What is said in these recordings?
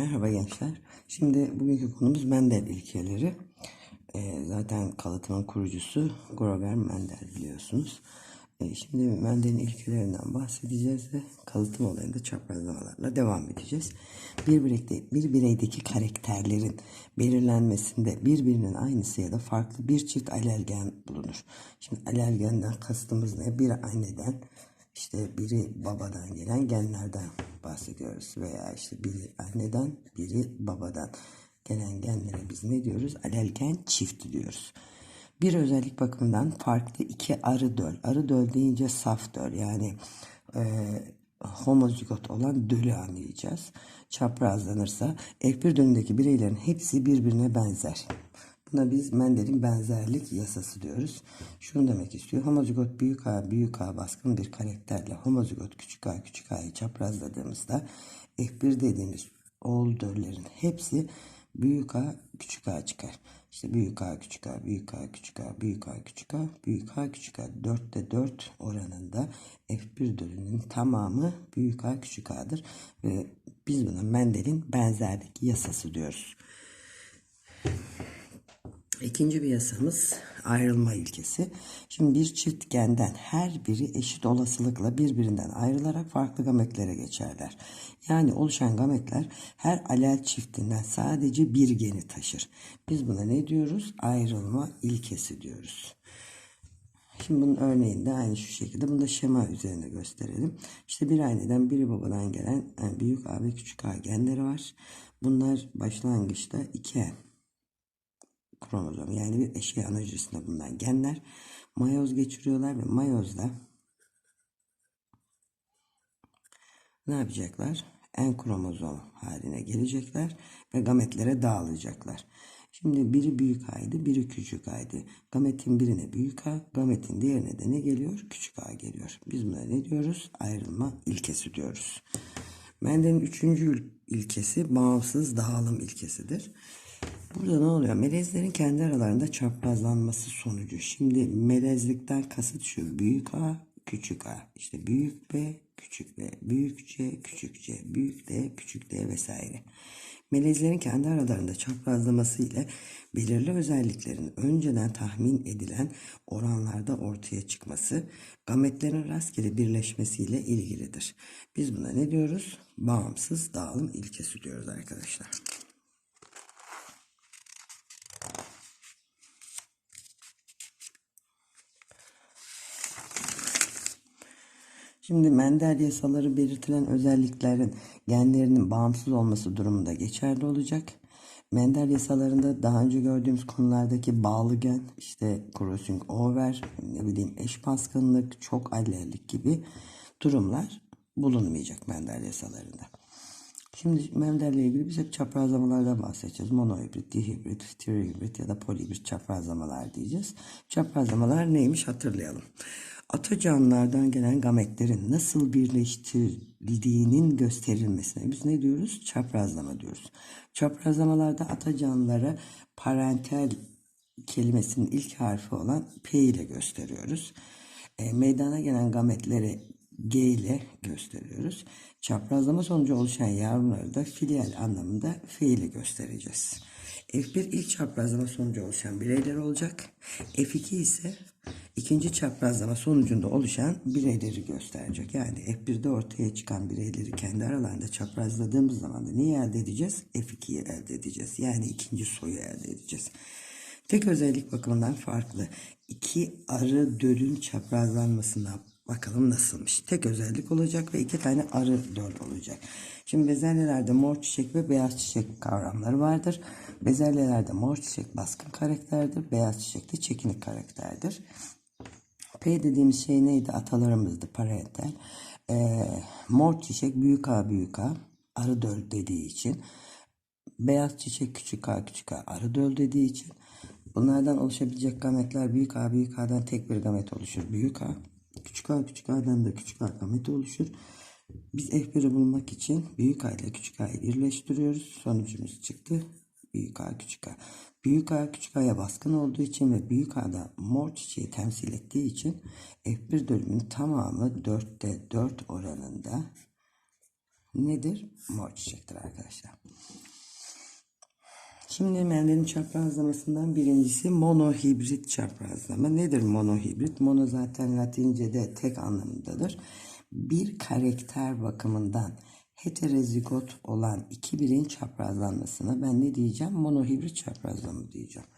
Merhaba gençler. Şimdi bugünkü konumuz Mendel ilkeleri. Ee, zaten kalıtımın kurucusu Grover Mendel biliyorsunuz. Ee, şimdi Mendel'in ilkelerinden bahsedeceğiz ve kalıtım olayında çaprazlamalarla devam edeceğiz. Bir, bireyde, bir bireydeki karakterlerin belirlenmesinde birbirinin aynısı ya da farklı bir çift alelgen bulunur. Şimdi alelgenden kastımız ne? Bir anneden işte biri babadan gelen genlerden bahsediyoruz veya işte biri anneden biri babadan gelen genlere biz ne diyoruz? Alelgen çift diyoruz. Bir özellik bakımından farklı iki arı döl. Arı döl deyince saf döl yani e, homozigot olan dölü anlayacağız. Çaprazlanırsa F1 dölündeki bireylerin hepsi birbirine benzer. Buna biz Mendel'in benzerlik yasası diyoruz. Şunu demek istiyor. Homozigot büyük A büyük A baskın bir karakterle homozigot küçük A küçük A'yı çaprazladığımızda F1 dediğimiz oğul döllerin hepsi büyük A küçük A çıkar. İşte büyük A küçük A büyük A küçük A büyük A küçük A büyük A küçük A 4'te 4 oranında F1 dölünün tamamı büyük A küçük A'dır ve biz buna Mendel'in benzerlik yasası diyoruz. İkinci bir yasamız ayrılma ilkesi. Şimdi bir çift genden her biri eşit olasılıkla birbirinden ayrılarak farklı gametlere geçerler. Yani oluşan gametler her alel çiftinden sadece bir geni taşır. Biz buna ne diyoruz? Ayrılma ilkesi diyoruz. Şimdi bunun örneğinde aynı şu şekilde bunu da şema üzerinde gösterelim. İşte bir anneden biri babadan gelen yani büyük A ve küçük A genleri var. Bunlar başlangıçta iki kromozom yani bir eşey analojisinde bulunan genler mayoz geçiriyorlar ve mayozda ne yapacaklar? En kromozom haline gelecekler ve gametlere dağılacaklar. Şimdi biri büyük A'ydı, biri küçük A'ydı. Gametin birine büyük A, gametin diğerine de ne geliyor? Küçük A geliyor. Biz buna ne diyoruz? Ayrılma ilkesi diyoruz. Mendel'in üçüncü ilkesi bağımsız dağılım ilkesidir. Burada ne oluyor? Melezlerin kendi aralarında çaprazlanması sonucu. Şimdi melezlikten kasıt şu. Büyük A, küçük A. İşte büyük B, küçük B. Büyük C, küçük C. Büyük D, küçük D vesaire. Melezlerin kendi aralarında çaprazlaması ile belirli özelliklerin önceden tahmin edilen oranlarda ortaya çıkması, gametlerin rastgele birleşmesiyle ilgilidir. Biz buna ne diyoruz? Bağımsız dağılım ilkesi diyoruz arkadaşlar. Şimdi Mendel yasaları belirtilen özelliklerin genlerinin bağımsız olması durumunda geçerli olacak. Mendel yasalarında daha önce gördüğümüz konulardaki bağlı gen, işte crossing over, ne bileyim eş baskınlık, çok allellik gibi durumlar bulunmayacak Mendel yasalarında. Şimdi Mendel ile ilgili biz hep çaprazlamalardan bahsedeceğiz. Monohibrit, dihibrit, trihibrit ya da polihibrit çaprazlamalar diyeceğiz. Çaprazlamalar neymiş hatırlayalım. Ata canlılardan gelen gametlerin nasıl birleştirildiğinin gösterilmesine biz ne diyoruz? Çaprazlama diyoruz. Çaprazlamalarda ata canlılara parentel kelimesinin ilk harfi olan P ile gösteriyoruz. E, meydana gelen gametleri G ile gösteriyoruz. Çaprazlama sonucu oluşan yavruları da filial anlamında F ile göstereceğiz. F1 ilk çaprazlama sonucu oluşan bireyler olacak. F2 ise ikinci çaprazlama sonucunda oluşan bireyleri gösterecek. Yani F1'de ortaya çıkan bireyleri kendi aralarında çaprazladığımız zaman da neyi elde edeceğiz? F2'yi elde edeceğiz. Yani ikinci soyu elde edeceğiz. Tek özellik bakımından farklı. İki arı dölün çaprazlanmasına bakalım nasılmış. Tek özellik olacak ve iki tane arı döl olacak. Şimdi bezelyelerde mor çiçek ve beyaz çiçek kavramları vardır. Bezelyelerde mor çiçek baskın karakterdir. Beyaz çiçek de çekinik karakterdir. P dediğimiz şey neydi? Atalarımızdı parental. Ee, mor çiçek büyük A büyük A arı döl dediği için. Beyaz çiçek küçük A küçük A arı döl dediği için. Bunlardan oluşabilecek gametler büyük A büyük A'dan tek bir gamet oluşur. Büyük A. Küçük A küçük A'dan da küçük A gamet oluşur. Biz F1'i bulmak için büyük A ile küçük A'yı birleştiriyoruz. Sonucumuz çıktı. Büyük A küçük A. Büyük A küçük A'ya baskın olduğu için ve büyük A'da mor çiçeği temsil ettiği için F1 bölümünün tamamı 4'te 4 oranında nedir? Mor çiçektir arkadaşlar. Şimdi Mendel'in çaprazlamasından birincisi monohibrit çaprazlama. Nedir monohibrit? Mono zaten Latince'de tek anlamındadır. Bir karakter bakımından heterozigot olan iki bireyin çaprazlanmasına ben ne diyeceğim? Monohibrit çaprazlama diyeceğim.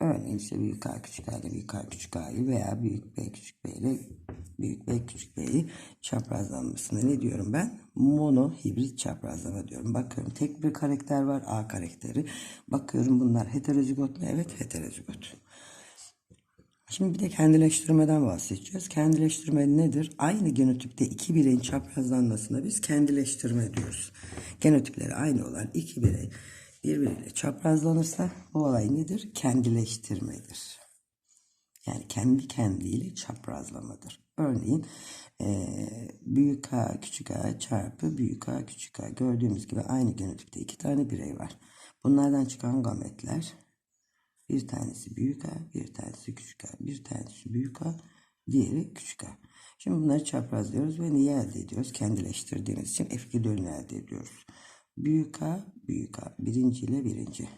Örneğin işte büyük A küçük A ile büyük A küçük A'yı veya büyük B küçük B ile büyük B küçük B'yi çaprazlanmasına ne diyorum ben? Monohibrit çaprazlama diyorum. Bakıyorum tek bir karakter var A karakteri. Bakıyorum bunlar heterozigot mu? Evet heterozigot. Şimdi bir de kendileştirmeden bahsedeceğiz. Kendileştirme nedir? Aynı genotipte iki bireyin çaprazlanmasına biz kendileştirme diyoruz. Genotipleri aynı olan iki birey birbiriyle çaprazlanırsa bu olay nedir? Kendileştirmedir. Yani kendi kendiyle çaprazlamadır. Örneğin eee, büyük A küçük A çarpı büyük A küçük A gördüğümüz gibi aynı genotipte iki tane birey var. Bunlardan çıkan gametler bir tanesi büyük A, bir tanesi küçük A, bir tanesi büyük A, diğeri küçük A. Şimdi bunları çaprazlıyoruz ve neyi elde ediyoruz? Kendileştirdiğimiz için F2 dönünü elde ediyoruz. Büyük A, büyük A, birinci ile birinci.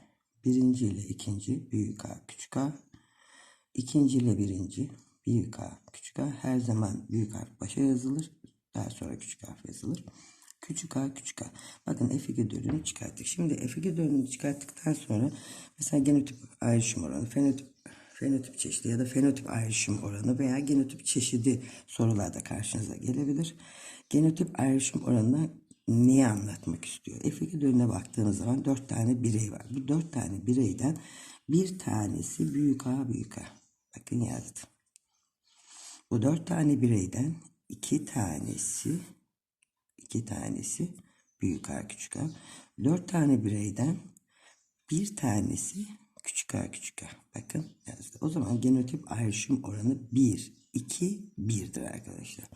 Birinci ile ikinci, büyük A, küçük A. İkinci ile birinci, büyük A, küçük A. Her zaman büyük harf başa yazılır. Daha sonra küçük harf yazılır. Küçük A, küçük A. Bakın F2 dönümü çıkarttık. Şimdi F2 dönümü çıkarttıktan sonra mesela genotip ayrışım oranı, fenotip, fenotip çeşidi ya da fenotip ayrışım oranı veya genotip çeşidi sorularda karşınıza gelebilir. Genotip ayrışım oranına neyi anlatmak istiyor? F2 dönümüne baktığınız zaman 4 tane birey var. Bu 4 tane bireyden bir tanesi büyük A, büyük A. Bakın yazdım. Bu 4 tane bireyden iki tanesi iki tanesi büyük A küçük A. Dört tane bireyden bir tanesi küçük A küçük A. Bakın yazdı. O zaman genotip ayrışım oranı 1, 2, 1'dir arkadaşlar.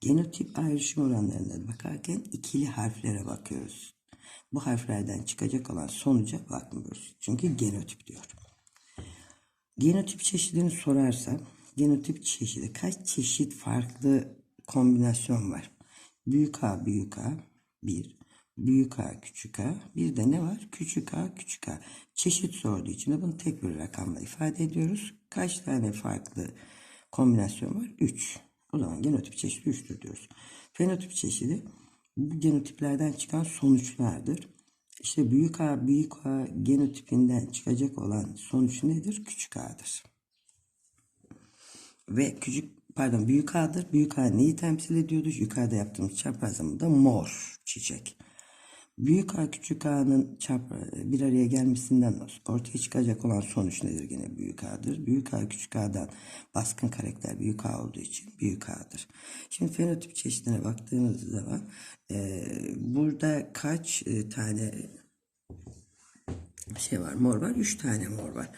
Genotip ayrışım oranlarına bakarken ikili harflere bakıyoruz. Bu harflerden çıkacak olan sonuca bakmıyoruz. Çünkü genotip diyor. Genotip çeşidini sorarsam genotip çeşidi kaç çeşit farklı kombinasyon var? Büyük A büyük A 1. Büyük A küçük A. Bir de ne var? Küçük A küçük A. Çeşit sorduğu için de bunu tek bir rakamla ifade ediyoruz. Kaç tane farklı kombinasyon var? 3. O zaman genotip çeşidi 3'tür diyoruz. Fenotip çeşidi bu genotiplerden çıkan sonuçlardır. İşte büyük A büyük A genotipinden çıkacak olan sonuç nedir? Küçük A'dır. Ve küçük pardon büyük A'dır. Büyük A neyi temsil ediyordu? Yukarıda yaptığımız çaprazlamada mor çiçek. Büyük A küçük A'nın çapra- bir araya gelmesinden ortaya çıkacak olan sonuç nedir? Yine büyük A'dır. Büyük A küçük A'dan baskın karakter büyük A olduğu için büyük A'dır. Şimdi fenotip çeşidine baktığımız zaman e, burada kaç e, tane şey var mor var? Üç tane mor var.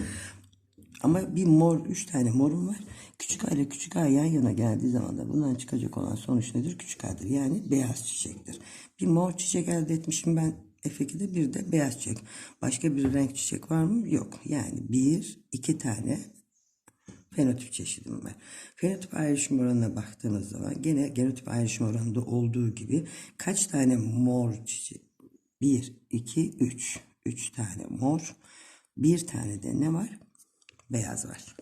Ama bir mor, üç tane morum var. Küçük A ile küçük A yan yana geldiği zaman da bundan çıkacak olan sonuç nedir? Küçük A'dır. Yani beyaz çiçektir. Bir mor çiçek elde etmişim ben F2'de bir de beyaz çiçek. Başka bir renk çiçek var mı? Yok. Yani bir, iki tane fenotip çeşidim var. Fenotip ayrışım oranına baktığımız zaman gene genotip ayrışım oranında olduğu gibi kaç tane mor çiçek? 1, 2, 3. 3 tane mor. Bir tane de ne var? Beyaz var.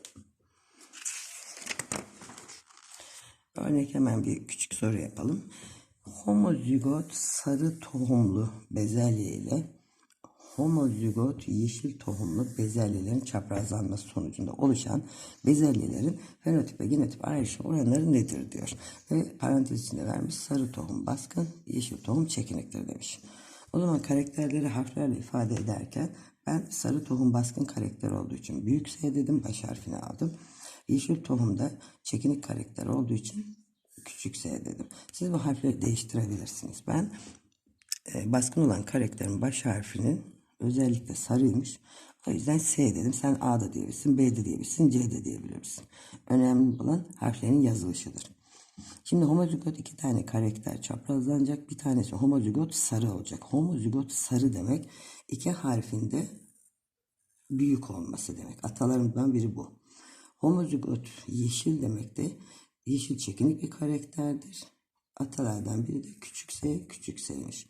Örnek hemen bir küçük soru yapalım. Homozigot sarı tohumlu bezelye ile homozigot yeşil tohumlu bezelyelerin çaprazlanması sonucunda oluşan bezelyelerin fenotip ve genotip ayrışım oranları nedir diyor. Ve parantez içinde vermiş sarı tohum baskın, yeşil tohum çekiniktir demiş. O zaman karakterleri harflerle ifade ederken ben sarı tohum baskın karakter olduğu için büyük S dedim baş harfini aldım. Yeşil tohumda çekinik karakter olduğu için küçük S dedim. Siz bu harfleri değiştirebilirsiniz. Ben e, baskın olan karakterin baş harfinin özellikle sarıymış. O yüzden S dedim. Sen A da diyebilirsin, B de diyebilirsin, C de diyebilirsin. Önemli olan harflerin yazılışıdır. Şimdi homozigot iki tane karakter çaprazlanacak. Bir tanesi homozigot sarı olacak. Homozigot sarı demek iki harfinde büyük olması demek. Atalarımdan biri bu. Homozigot yeşil demek de yeşil çekinik bir karakterdir. atalardan biri de küçük s, küçük s'ymiş.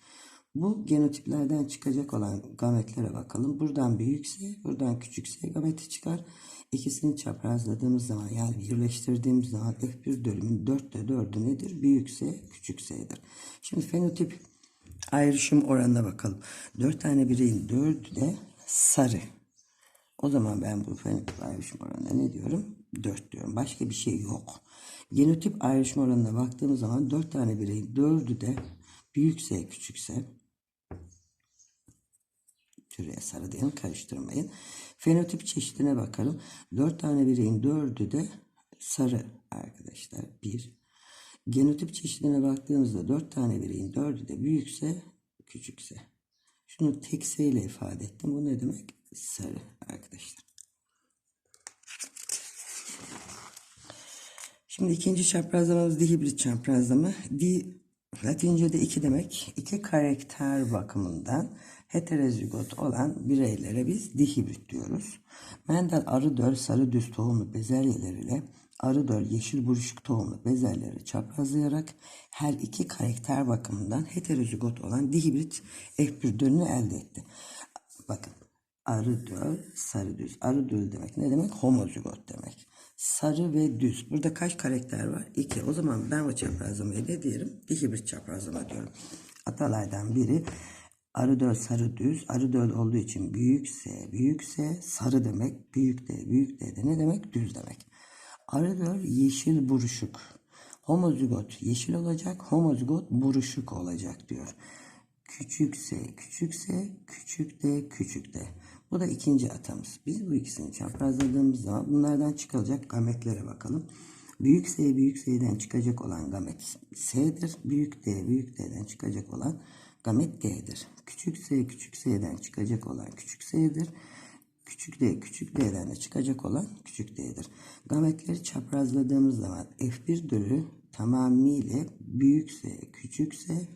Bu genotiplerden çıkacak olan gametlere bakalım. Buradan büyük s, buradan küçük s gameti çıkar. İkisini çaprazladığımız zaman yani birleştirdiğimiz zaman F1 bölümün 4'te 4'ü nedir? Büyük s, küçük s'dir. Şimdi fenotip ayrışım oranına bakalım. 4 tane bireyin 4'ü de sarı. O zaman ben bu fenotip ayrışım oranına ne diyorum? 4 diyorum. Başka bir şey yok. Genotip ayrışım oranına baktığımız zaman 4 tane bireyin 4'ü de büyükse küçükse şuraya sarı diyelim karıştırmayın. Fenotip çeşidine bakalım. 4 tane bireyin 4'ü de sarı arkadaşlar. 1. Genotip çeşidine baktığımızda 4 tane bireyin 4'ü de büyükse küçükse. Şunu tek S ile ifade ettim. Bu ne demek? Sarı arkadaşlar. Şimdi ikinci çaprazlamamız dihibrit çaprazlama. Di Latince'de iki demek. İki karakter bakımından heterozigot olan bireylere biz dihibrit diyoruz. Mendel arı döl sarı düz tohumlu bezelyeleriyle arı döl yeşil buruşuk tohumlu bezelyeleri çaprazlayarak her iki karakter bakımından heterozigot olan dihibrit F1 dölünü elde etti. Bakın arı döl sarı düz. Arı döl demek ne demek? Homozigot demek. Sarı ve düz. Burada kaç karakter var? İki. O zaman ben bu çaprazlamayı ne diyelim? Dihibrit çaprazlama diyorum. Atalardan biri arı döl sarı düz. Arı döl olduğu için büyükse büyükse sarı demek. Büyük de büyük de, de ne demek? Düz demek. Arı döl yeşil buruşuk. Homozigot yeşil olacak. Homozigot buruşuk olacak diyor. Küçükse küçükse küçük de küçük de. Bu da ikinci atamız. Biz bu ikisini çaprazladığımız zaman bunlardan çıkacak gametlere bakalım. Büyük S büyük S'den çıkacak olan gamet S'dir. Büyük D büyük D'den çıkacak olan gamet D'dir. Küçük S küçük S'den çıkacak olan küçük S'dir. Küçük D küçük D'den de çıkacak olan küçük D'dir. Gametleri çaprazladığımız zaman F1 dölü tamamıyla büyük S küçük S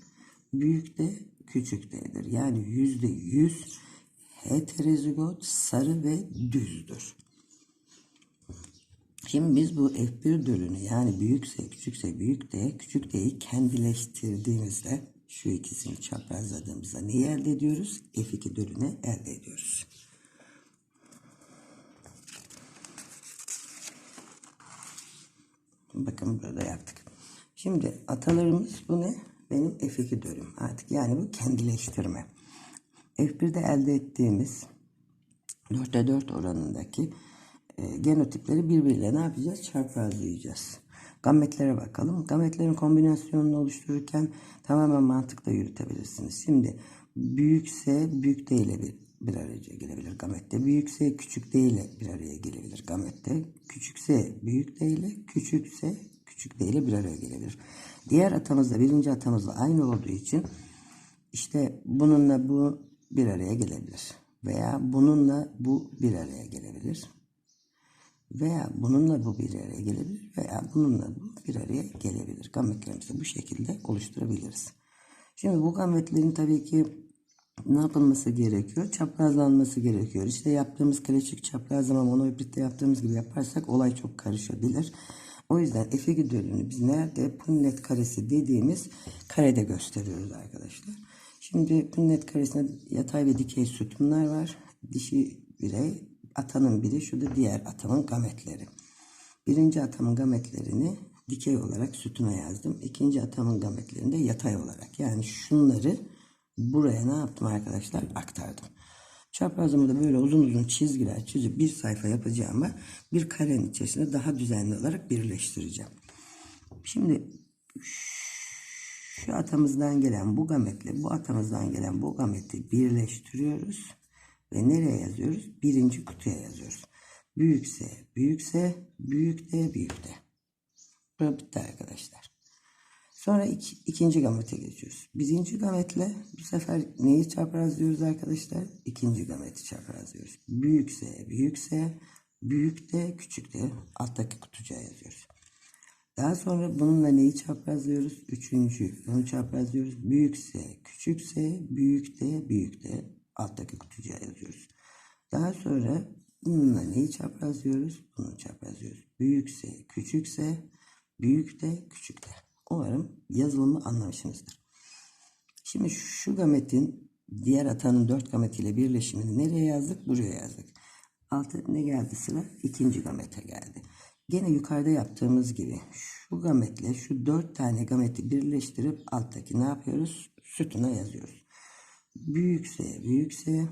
büyük D küçük D'dir. Yani yüzde yüz heterozigot sarı ve düzdür. Şimdi biz bu F1 dölünü yani büyükse küçükse büyük D küçük D'yi kendileştirdiğimizde şu ikisini çaprazladığımızda neyi elde ediyoruz? F2 dölünü elde ediyoruz. Bakın burada yaptık. Şimdi atalarımız bu ne? Benim F2 dölüm artık. Yani bu kendileştirme. F1'de elde ettiğimiz 4'te 4 oranındaki e, genotipleri birbiriyle ne yapacağız? Çarpazlayacağız. Gametlere bakalım. Gametlerin kombinasyonunu oluştururken tamamen mantıkla yürütebilirsiniz. Şimdi büyükse büyük D ile bir, bir araya gelebilir gamette. Büyükse küçük D ile bir araya gelebilir gamette. Küçükse büyük D ile, küçükse küçük D ile bir araya gelebilir. Diğer atamızla birinci atamızla aynı olduğu için işte bununla bu bir araya gelebilir. Veya bununla bu bir araya gelebilir. Veya bununla bu bir araya gelebilir. Veya bununla bu bir araya gelebilir. Gametlerimizi bu şekilde oluşturabiliriz. Şimdi bu gametlerin tabii ki ne yapılması gerekiyor? Çaprazlanması gerekiyor. İşte yaptığımız klasik çaprazlama monohibritte yaptığımız gibi yaparsak olay çok karışabilir. O yüzden F2 dölünü biz nerede punnet karesi dediğimiz karede gösteriyoruz arkadaşlar. Şimdi punnet karesinde yatay ve dikey sütunlar var. Dişi birey, atanın biri, şu da diğer atamın gametleri. Birinci atamın gametlerini dikey olarak sütuna yazdım. İkinci atamın gametlerini de yatay olarak. Yani şunları buraya ne yaptım arkadaşlar? Aktardım. Çaprazımda böyle uzun uzun çizgiler çizip bir sayfa yapacağıma bir karenin içerisinde daha düzenli olarak birleştireceğim. Şimdi şu atamızdan gelen bu gametle bu atamızdan gelen bu gameti birleştiriyoruz. Ve nereye yazıyoruz? Birinci kutuya yazıyoruz. Büyükse büyükse büyük de büyük de. Bu bitti arkadaşlar. Sonra iki, ikinci gamete geçiyoruz. Birinci gametle bu sefer neyi çaprazlıyoruz arkadaşlar? İkinci gameti çaprazlıyoruz. Büyükse büyükse büyük de küçük de alttaki kutucuğa yazıyoruz. Daha sonra bununla neyi çaprazlıyoruz? Üçüncü. Onu çaprazlıyoruz. Büyükse küçükse büyük de büyük de alttaki kutucuğa yazıyoruz. Daha sonra bununla neyi çaprazlıyoruz? Bunu çaprazlıyoruz. Büyükse küçükse büyük de küçük de. Umarım yazılımı anlamışsınızdır. Şimdi şu gametin diğer atanın dört gametiyle birleşimini nereye yazdık? Buraya yazdık. Altı ne geldi sıra? İkinci gamete geldi. Gene yukarıda yaptığımız gibi şu gametle şu dört tane gameti birleştirip alttaki ne yapıyoruz? Sütuna yazıyoruz. Büyükse büyükse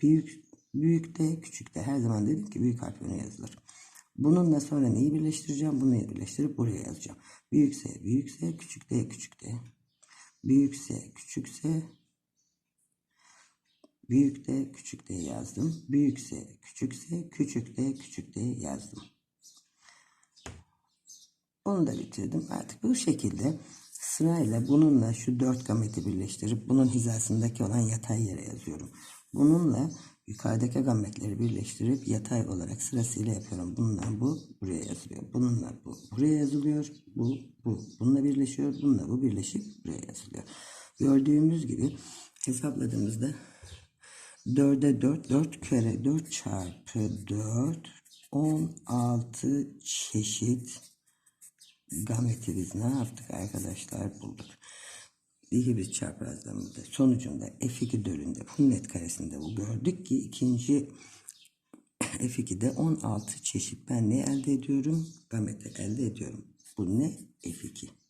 büyük büyük de küçük de her zaman dedim ki büyük harf öne yazılır. Bununla sonra neyi birleştireceğim? Bunu birleştirip buraya yazacağım. Büyükse büyükse küçük de küçük de. Büyükse küçükse büyük de küçük de yazdım. Büyükse küçükse küçük de küçük de yazdım. Onu da bitirdim. Artık bu şekilde sırayla bununla şu dört gameti birleştirip bunun hizasındaki olan yatay yere yazıyorum. Bununla yukarıdaki gametleri birleştirip yatay olarak sırasıyla yapıyorum. Bununla bu buraya yazılıyor. Bununla bu buraya yazılıyor. Bu bu. Bununla birleşiyor. Bununla bu birleşip buraya yazılıyor. Gördüğümüz gibi hesapladığımızda 4'e 4, 4 kere 4 çarpı 4, 16 çeşit gameti biz ne yaptık arkadaşlar bulduk. İki bir çaprazlamada sonucunda F2 bölünde bu net karesinde bu gördük ki ikinci F2'de 16 çeşit ben ne elde ediyorum? Gameti elde ediyorum. Bu ne? F2.